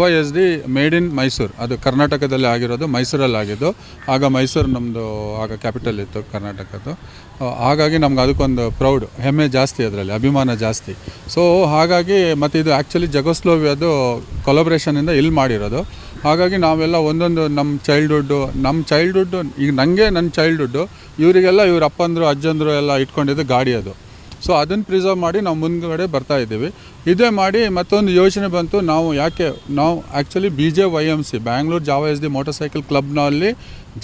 Jawa Yezdi made in Mysore ಅದು ಕರ್ನಾಟಕದಲ್ಲಿ ಆಗಿರೋದು ಮೈಸೂರಲ್ಲಿ ಆಗಿದ್ದು, ಆಗ ಮೈಸೂರು ನಮ್ಮದು ಆಗ ಕ್ಯಾಪಿಟಲ್ ಇತ್ತು ಕರ್ನಾಟಕದ್ದು. ಹಾಗಾಗಿ ನಮ್ಗೆ ಅದಕ್ಕೊಂದು ಪ್ರೌಡ್ ಹೆಮ್ಮೆ ಜಾಸ್ತಿ ಅದರಲ್ಲಿ, ಅಭಿಮಾನ ಜಾಸ್ತಿ. ಸೊ ಹಾಗಾಗಿ ಮತ್ತು ಇದು ಆ್ಯಕ್ಚುಲಿ ಜಗೋಸ್ಲೋವಿಯದು ಕೊಲಬ್ರೇಷನಿಂದ ಇಲ್ಲಿ ಮಾಡಿರೋದು. ಹಾಗಾಗಿ ನಾವೆಲ್ಲ ಒಂದೊಂದು ನಮ್ಮ ಚೈಲ್ಡ್ಹುಡ್ಡು ನಮ್ಮ ಚೈಲ್ಡ್ಹುಡ್ಡು ಈಗ ನನಗೆ ನನ್ನ ಚೈಲ್ಡ್ಹುಡ್ಡು ಇವರಿಗೆಲ್ಲ ಇವ್ರ ಅಪ್ಪಂದರು, ಅಜ್ಜಂದರು ಎಲ್ಲ ಇಟ್ಕೊಂಡಿದ್ದು ಗಾಡಿ ಅದು. ಸೊ ಅದನ್ನು ಪ್ರಿಸರ್ವ್ ಮಾಡಿ ನಾವು ಮುಂದ್ಗಡೆ ಬರ್ತಾ ಇದ್ದೀವಿ. ಇದೇ ಮಾಡಿ ಮತ್ತೊಂದು ಯೋಚನೆ ಬಂತು. ನಾವು ಯಾಕೆ ನಾವು actually B J Y M C Bangalore Jawa Yezdi motorcycle ಕ್ಲಬ್ನಲ್ಲಿ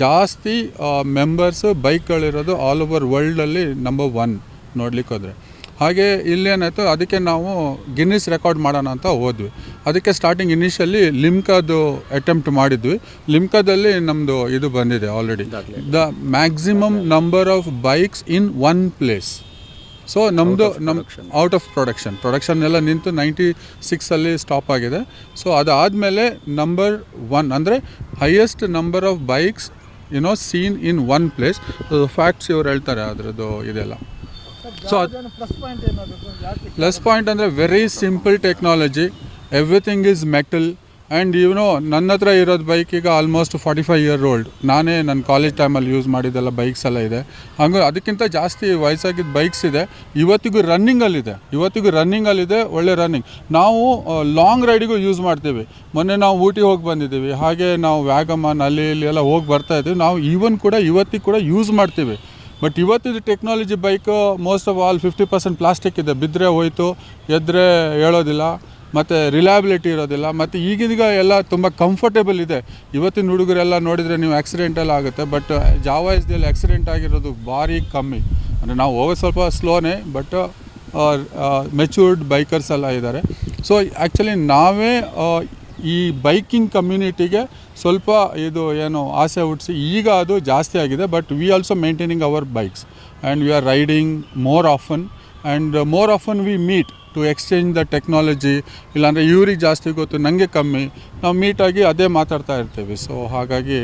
ಜಾಸ್ತಿ ಮೆಂಬರ್ಸ್ ಬೈಕ್ಗಳಿರೋದು ಆಲ್ ಓವರ್ ವರ್ಲ್ಡಲ್ಲಿ ನಂಬರ್ ಒನ್ ನೋಡ್ಲಿಕ್ಕೆ ಹೋದರೆ. ಹಾಗೆ ಇಲ್ಲೇನಾಯಿತು ಅದಕ್ಕೆ ನಾವು ಗಿನ್ನಿಸ್ ರೆಕಾರ್ಡ್ ಮಾಡೋಣ ಅಂತ ಹೋದ್ವಿ. ಅದಕ್ಕೆ ಸ್ಟಾರ್ಟಿಂಗ್ ಇನಿಷಿಯಲಿ ಲಿಮ್ಕಾದು ಅಟೆಂಪ್ಟ್ ಮಾಡಿದ್ವಿ. ಲಿಮ್ಕಾದಲ್ಲಿ ನಮ್ಮದು ಇದು ಬಂದಿದೆ already the maximum number of bikes in one place so ನಮ್ಮದು ನಮ್ಮ ಔಟ್ ಆಫ್ ಪ್ರೊಡಕ್ಷನ್ ಪ್ರೊಡಕ್ಷನ್ ಎಲ್ಲ ನಿಂತು ನೈಂಟಿ ಸಿಕ್ಸಲ್ಲಿ ಸ್ಟಾಪ್ ಆಗಿದೆ. ಸೊ ಅದಾದಮೇಲೆ ನಂಬರ್ ಒನ್ ಅಂದರೆ highest number of bikes you know seen in one place facts ಇವ್ರು ಹೇಳ್ತಾರೆ ಅದರದ್ದು ಇದೆಲ್ಲ. ಸೊ ಅದು ಪ್ಲಸ್ ಪಾಯಿಂಟ್ ಏನಾದರೂ ಪ್ಲಸ್ ಪಾಯಿಂಟ್ ಅಂದರೆ very simple technology everything is metal and ಇವನು ನನ್ನ ಹತ್ರ ಇರೋದು ಬೈಕ್ ಈಗ almost forty five year old ನಾನೇ ನನ್ನ ಕಾಲೇಜ್ ಟೈಮಲ್ಲಿ ಯೂಸ್ ಮಾಡಿದ್ದೆಲ್ಲ ಬೈಕ್ಸ್ ಎಲ್ಲ ಇದೆ. ಹಂಗೆ ಅದಕ್ಕಿಂತ ಜಾಸ್ತಿ ವಯಸ್ಸಾಗಿದ್ದ ಬೈಕ್ಸ್ ಇದೆ. ಇವತ್ತಿಗೂ ರನ್ನಿಂಗಲ್ಲಿದೆ ಇವತ್ತಿಗೂ ರನ್ನಿಂಗಲ್ಲಿದೆ ಒಳ್ಳೆ ರನ್ನಿಂಗ್ ನಾವು ಲಾಂಗ್ ರೈಡಿಗೂ ಯೂಸ್ ಮಾಡ್ತೀವಿ. ಮೊನ್ನೆ ನಾವು ಊಟಿ ಹೋಗಿ ಬಂದಿದ್ದೀವಿ. ಹಾಗೆ ನಾವು ವ್ಯಾಗಮನ್ ಅಲ್ಲಿ ಇಲ್ಲಿ ಎಲ್ಲ ಹೋಗಿ ಬರ್ತಾ ಇದ್ದೀವಿ ನಾವು ಈವನ್ ಕೂಡ ಇವತ್ತಿಗೆ ಕೂಡ ಯೂಸ್ ಮಾಡ್ತೀವಿ. But ಇವತ್ತಿದು technology bike most of all fifty percent plastic ಇದೆ. ಬಿದ್ದರೆ ಹೋಯಿತು ಎದ್ದರೆ ಹೇಳೋದಿಲ್ಲ. ಮತ್ತು ರಿಲಯಬಿಲಿಟಿ ಇರೋದಿಲ್ಲ, ಮತ್ತು ಈಗೀಗ ಎಲ್ಲ ತುಂಬ ಕಂಫರ್ಟೇಬಲ್ ಇದೆ. ಇವತ್ತಿನ ಹುಡುಗರೆಲ್ಲ ನೋಡಿದರೆ ನೀವು ಆಕ್ಸಿಡೆಂಟ್ ಎಲ್ಲ ಆಗುತ್ತೆ ಬಟ್ ಜಾವ ಎಸ್ದಲ್ಲಿ ಆಕ್ಸಿಡೆಂಟ್ ಆಗಿರೋದು ಭಾರಿ ಕಮ್ಮಿ. ಅಂದರೆ ನಾವು ಹೋಗೋದು ಸ್ವಲ್ಪ ಸ್ಲೋನೇ ಬಟ್ ಮೆಚೂರ್ಡ್ ಬೈಕರ್ಸ್ ಎಲ್ಲ ಇದ್ದಾರೆ. ಸೊ ಆ್ಯಕ್ಚುಲಿ ನಾವೇ ಈ ಬೈಕಿಂಗ್ ಕಮ್ಯುನಿಟಿಗೆ ಸ್ವಲ್ಪ ಇದು ಏನು ಆಸೆ ಹುಟ್ಟಿಸಿ ಈಗ ಅದು ಜಾಸ್ತಿ ಆಗಿದೆ but we also maintaining our bikes and we are riding more often and more often we meet to exchange the technology ಇಲ್ಲಾಂದರೆ ಇವ್ರಿಗೆ ಜಾಸ್ತಿ ಗೊತ್ತು ನನಗೆ ಕಮ್ಮಿ. ನಾವು ಮೀಟಾಗಿ ಅದೇ ಮಾತಾಡ್ತಾ ಇರ್ತೀವಿ. ಸೊ ಹಾಗಾಗಿ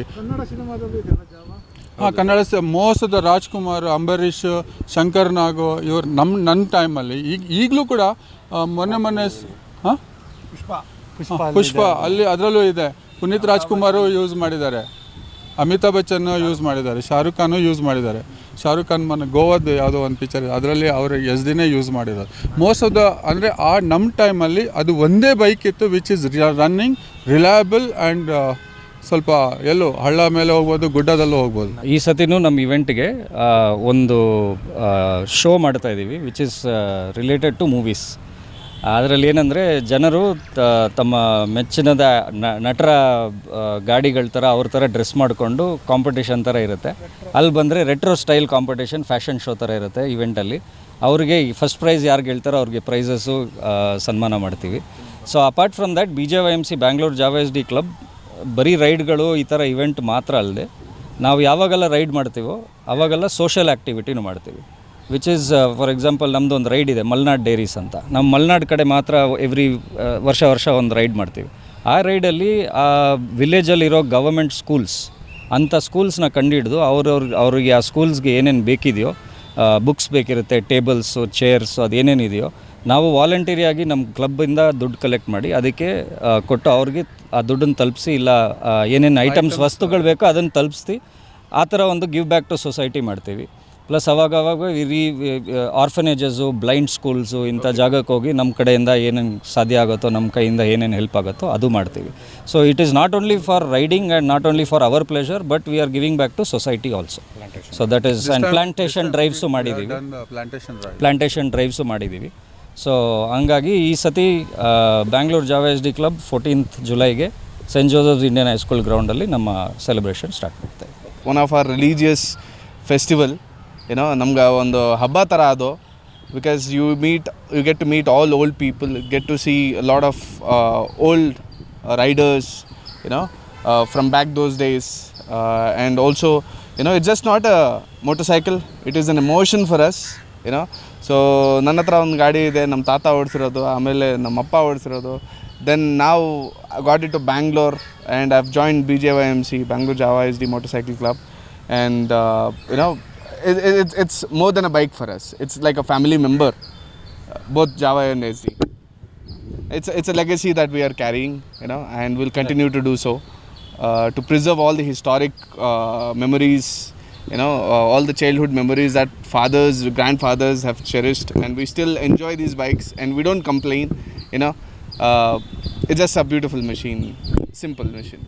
ಹಾಂ ಕನ್ನಡ ಮೋಸದ ದ ರಾಜ್ಕುಮಾರ್ ಅಂಬರೀಷ್ ಶಂಕರ್ ನಾಗು ಇವರು ನಮ್ಮ ನನ್ನ ಟೈಮಲ್ಲಿ ಈಗ ಈಗಲೂ ಕೂಡ ಮೊನ್ನೆ ಮೊನ್ನೆ ಹಾಂ? ಪುಷ್ಪ. ಪುಷ್ಪ ಅಲ್ಲಿ ಅದರಲ್ಲೂ ಇದೆ. ಪುನೀತ್ ರಾಜ್ಕುಮಾರು ಯೂಸ್ ಮಾಡಿದ್ದಾರೆ. ಅಮಿತಾಬ್ ಬಚ್ಚನ್ ಯೂಸ್ ಮಾಡಿದ್ದಾರೆ. ಶಾರುಖ್ ಖಾನು ಯೂಸ್ ಮಾಡಿದ್ದಾರೆ. ಶಾರುಖ್ ಖಾನ್ ಮೊನ್ನೆ ಗೋವಾದ ಯಾವುದೋ ಒಂದು ಪಿಕ್ಚರ್ ಅದರಲ್ಲಿ ಅವರು ಎಸ್ ದಿನೇ ಯೂಸ್ ಮಾಡಿರೋದು. ಮೋಸ್ಟ್ ಆಫ್ ದ ಅಂದರೆ ಆ ನಮ್ಮ ಟೈಮಲ್ಲಿ ಅದು ಒಂದೇ ಬೈಕ್ ಇತ್ತು which is running reliable and ಸ್ವಲ್ಪ ಎಲ್ಲೋ, ಹಳ್ಳ ಮೇಲೆ ಹೋಗ್ಬೋದು, ಗುಡ್ಡದಲ್ಲೂ ಹೋಗ್ಬೋದು. ಈ ಸತಿನೂ ನಮ್ಮ ಇವೆಂಟ್ಗೆ ಒಂದು ಶೋ ಮಾಡ್ತಾ ಇದ್ದೀವಿ which is related to movies ಅದರಲ್ಲಿ ಏನಂದರೆ ಜನರು ತಮ್ಮ ಮೆಚ್ಚಿನದ ನಟರ ಗಾಡಿಗಳ ಥರ ಅವ್ರ ಥರ ಡ್ರೆಸ್ ಮಾಡಿಕೊಂಡು ಕಾಂಪಿಟೇಷನ್ ಥರ ಇರುತ್ತೆ. ಅಲ್ಲಿ ಬಂದರೆ retro style competition fashion show ಥರ ಇರುತ್ತೆ ಇವೆಂಟಲ್ಲಿ ಅವ್ರಿಗೆ ಫಸ್ಟ್ ಪ್ರೈಸ್ ಯಾರು ಗೆಲ್ತಾರೋ ಅವ್ರಿಗೆ ಪ್ರೈಸಸ್ಸು ಸನ್ಮಾನ ಮಾಡ್ತೀವಿ. So apart from that B J Y M C Bangalore Jawa Yezdi club ಬರೀ ರೈಡ್ಗಳು ಈ ಥರ ಇವೆಂಟ್ ಮಾತ್ರ ಅಲ್ಲದೆ ನಾವು ಯಾವಾಗೆಲ್ಲ ರೈಡ್ ಮಾಡ್ತೀವೋ, ಅವಾಗೆಲ್ಲ ಸೋಷಿಯಲ್ ಆ್ಯಕ್ಟಿವಿಟಿನೂ ಮಾಡ್ತೀವಿ. ವಿಚ್ ಈಸ್ ಫಾರ್ ಎಕ್ಸಾಂಪಲ್ ನಮ್ಮದು ಒಂದು ರೈಡ್ ಇದೆ ಮಲ್ನಾಡ್ ಡೈರೀಸ್ ಅಂತ. ನಾವು ಮಲ್ನಾಡ್ ಕಡೆ ಮಾತ್ರ ಎವ್ರಿ ವರ್ಷ ವರ್ಷ ಒಂದು ರೈಡ್ ಮಾಡ್ತೀವಿ. ಆ ರೈಡಲ್ಲಿ ಆ ವಿಲೇಜಲ್ಲಿರೋ ಗವರ್ಮೆಂಟ್ ಸ್ಕೂಲ್ಸ್ ಅಂಥ ಸ್ಕೂಲ್ಸ್ನ ಕಂಡುಹಿಡಿದು ಅವ್ರವ್ರ ಅವ್ರಿಗೆ ಆ ಸ್ಕೂಲ್ಸ್ಗೆ ಏನೇನು ಬೇಕಿದೆಯೋ ಬುಕ್ಸ್ ಬೇಕಿರುತ್ತೆ ಟೇಬಲ್ಸು ಚೇರ್ಸು ಅದೇನೇನಿದೆಯೋ ನಾವು ವಾಲಂಟರಿಯಾಗಿ ನಮ್ಮ ಕ್ಲಬ್ಬಿಂದ ದುಡ್ಡು ಕಲೆಕ್ಟ್ ಮಾಡಿ ಅದಕ್ಕೆ ಕೊಟ್ಟು ಅವ್ರಿಗೆ ಆ ದುಡ್ಡನ್ನು ತಲುಪಿಸಿ ಇಲ್ಲ ಏನೇನು ಐಟಮ್ಸ್ ವಸ್ತುಗಳು ಬೇಕೋ ಅದನ್ನು ತಲುಪಿಸಿ ಆ ಥರ ಒಂದು ಗಿವ್ ಬ್ಯಾಕ್ ಟು ಸೊಸೈಟಿ ಮಾಡ್ತೀವಿ. ಪ್ಲಸ್ ಅವಾಗ ಅವಾಗ ರೀ ಆರ್ಫನೇಜಸ್ಸು ಬ್ಲೈಂಡ್ ಸ್ಕೂಲ್ಸು ಇಂಥ ಜಾಗಕ್ಕೆ ಹೋಗಿ ನಮ್ಮ ಕಡೆಯಿಂದ ಏನೇನು ಸಾಧ್ಯ ಆಗುತ್ತೋ ನಮ್ಮ ಕೈಯಿಂದ ಏನೇನು ಹೆಲ್ಪ್ ಆಗುತ್ತೋ ಅದು ಮಾಡ್ತೀವಿ. So it is not only for riding and not only for our pleasure but we are giving back to society also so that is and plantation drives ಮಾಡಿದ್ದೀವಿ ಪ್ಲಾಂಟೇಷನ್ ಡ್ರೈವ್ಸು ಮಾಡಿದ್ದೀವಿ ಸೊ ಹಂಗಾಗಿ ಈ ಸತಿ Bangalore Jawa Yezdi club fourteenth ಜುಲೈಗೆ Saint Joseph's Indian high school ಗ್ರೌಂಡಲ್ಲಿ ನಮ್ಮ celebration start ಮಾಡ್ತಾ one of our religious festival ಏನೋ ನಮ್ಗೆ ಒಂದು ಹಬ್ಬ ಥರ ಅದು. Because you meet you get to meet all old people get to see lot of old riders you know from back those days and also you know it's just not a motor cycle it is an emotion for us ಏನೋ so ನನ್ನ ಹತ್ರ ಒಂದು ಗಾಡಿ ಇದೆ, ನಮ್ಮ ತಾತ ಓಡಿಸಿರೋದು, ಆಮೇಲೆ ನಮ್ಮ ಅಪ್ಪ ಓಡಿಸಿರೋದು. ದೆನ್ ನಾವು it to Bangalore and I've joined B J Y M C Bangalore Jawa Yezdi motorcycle club and you know it, it, it's- more than a bike for us it's like a family member both java and sd it's it's a legacy that we are carrying, you know, and we'll continue to do so uh, to preserve all the historic uh, memories, you know, uh, all the childhood memories that fathers, grandfathers have cherished, and we still enjoy these bikes, and we don't complain, you know. Uh, it's just a beautiful machine, simple machine.